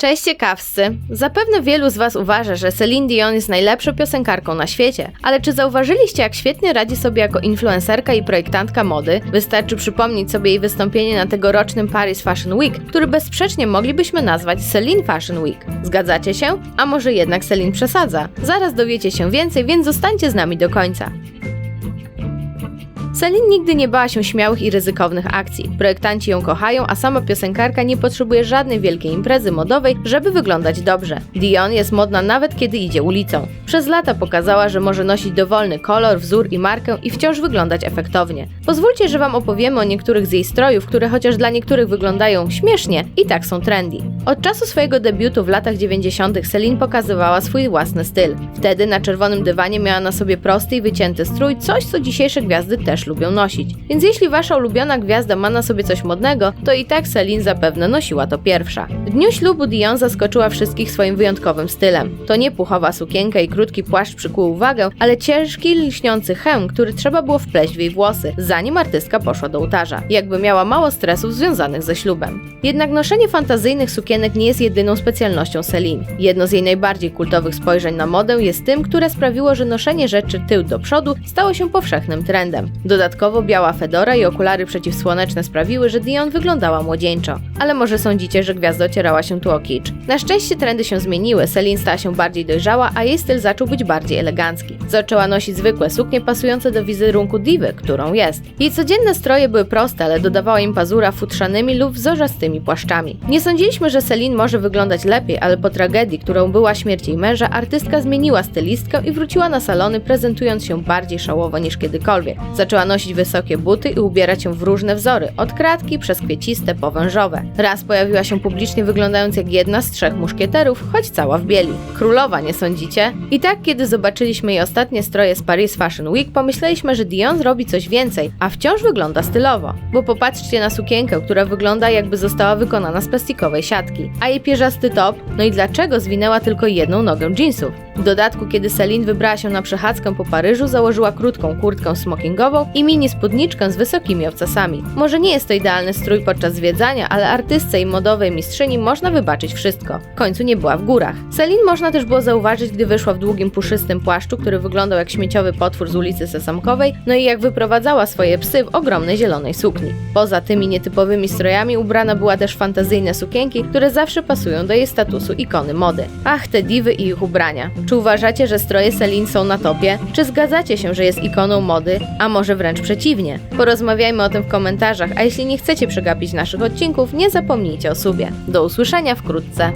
Cześć ciekawscy! Zapewne wielu z Was uważa, że Celine Dion jest najlepszą piosenkarką na świecie, ale czy zauważyliście, jak świetnie radzi sobie jako influencerka i projektantka mody? Wystarczy przypomnieć sobie jej wystąpienie na tegorocznym Paris Fashion Week, który bezsprzecznie moglibyśmy nazwać Celine Fashion Week. Zgadzacie się? A może jednak Celine przesadza? Zaraz dowiecie się więcej, więc zostańcie z nami do końca. Celine nigdy nie bała się śmiałych i ryzykownych akcji. Projektanci ją kochają, a sama piosenkarka nie potrzebuje żadnej wielkiej imprezy modowej, żeby wyglądać dobrze. Dion jest modna nawet kiedy idzie ulicą. Przez lata pokazała, że może nosić dowolny kolor, wzór i markę i wciąż wyglądać efektownie. Pozwólcie, że Wam opowiemy o niektórych z jej strojów, które chociaż dla niektórych wyglądają śmiesznie, i tak są trendy. Od czasu swojego debiutu w latach 90. Celine pokazywała swój własny styl. Wtedy na czerwonym dywanie miała na sobie prosty i wycięty strój, coś co dzisiejsze gwiazdy też lubią nosić. Więc jeśli wasza ulubiona gwiazda ma na sobie coś modnego, to i tak Celine zapewne nosiła to pierwsza. W dniu ślubu Dion zaskoczyła wszystkich swoim wyjątkowym stylem. To nie puchowa sukienka i krótki płaszcz przykuł uwagę, ale ciężki, lśniący hełm, który trzeba było wpleść w jej włosy, zanim artystka poszła do ołtarza. Jakby miała mało stresów związanych ze ślubem. Jednak noszenie fantazyjnych sukienek nie jest jedyną specjalnością Celine. Jedno z jej najbardziej kultowych spojrzeń na modę jest tym, które sprawiło, że noszenie rzeczy tył do przodu stało się powszechnym trendem. Dodatkowo biała fedora i okulary przeciwsłoneczne sprawiły, że Dion wyglądała młodzieńczo. Ale może sądzicie, że gwiazda ocierała się tu o kicz. Na szczęście trendy się zmieniły, Celine stała się bardziej dojrzała, a jej styl zaczął być bardziej elegancki. Zaczęła nosić zwykłe suknie pasujące do wizerunku diwy, którą jest. Jej codzienne stroje były proste, ale dodawała im pazura futrzanymi lub wzorzastymi płaszczami. Nie sądziliśmy, że Celine może wyglądać lepiej, ale po tragedii, którą była śmierć jej męża, artystka zmieniła stylistkę i wróciła na salony, prezentując się bardziej szałowo niż kiedykolwiek. Zaczęła nosić wysokie buty i ubierać się w różne wzory, od kratki przez kwieciste po wężowe. Raz pojawiła się publicznie wyglądając jak jedna z trzech muszkieterów, choć cała w bieli. Królowa, nie sądzicie? I tak, kiedy zobaczyliśmy jej ostatnie stroje z Paris Fashion Week, pomyśleliśmy, że Dion zrobi coś więcej, a wciąż wygląda stylowo. Bo popatrzcie na sukienkę, która wygląda jakby została wykonana z plastikowej siatki. A jej pierzasty top? No i dlaczego zwinęła tylko jedną nogę jeansów? W dodatku, kiedy Celine wybrała się na przechadzkę po Paryżu, założyła krótką kurtkę smokingową i mini spódniczkę z wysokimi obcasami. Może nie jest to idealny strój podczas zwiedzania, ale artystce i modowej mistrzyni można wybaczyć wszystko. W końcu nie była w górach. Celine można też było zauważyć, gdy wyszła w długim, puszystym płaszczu, który wyglądał jak śmieciowy potwór z ulicy Sesamkowej, no i jak wyprowadzała swoje psy w ogromnej zielonej sukni. Poza tymi nietypowymi strojami ubrana była też w fantazyjne sukienki, które zawsze pasują do jej statusu ikony mody. Ach, te diwy i ich ubrania. Czy uważacie, że stroje Celine są na topie? Czy zgadzacie się, że jest ikoną mody, a może wręcz przeciwnie? Porozmawiajmy o tym w komentarzach, a jeśli nie chcecie przegapić naszych odcinków, nie zapomnijcie o subie. Do usłyszenia wkrótce.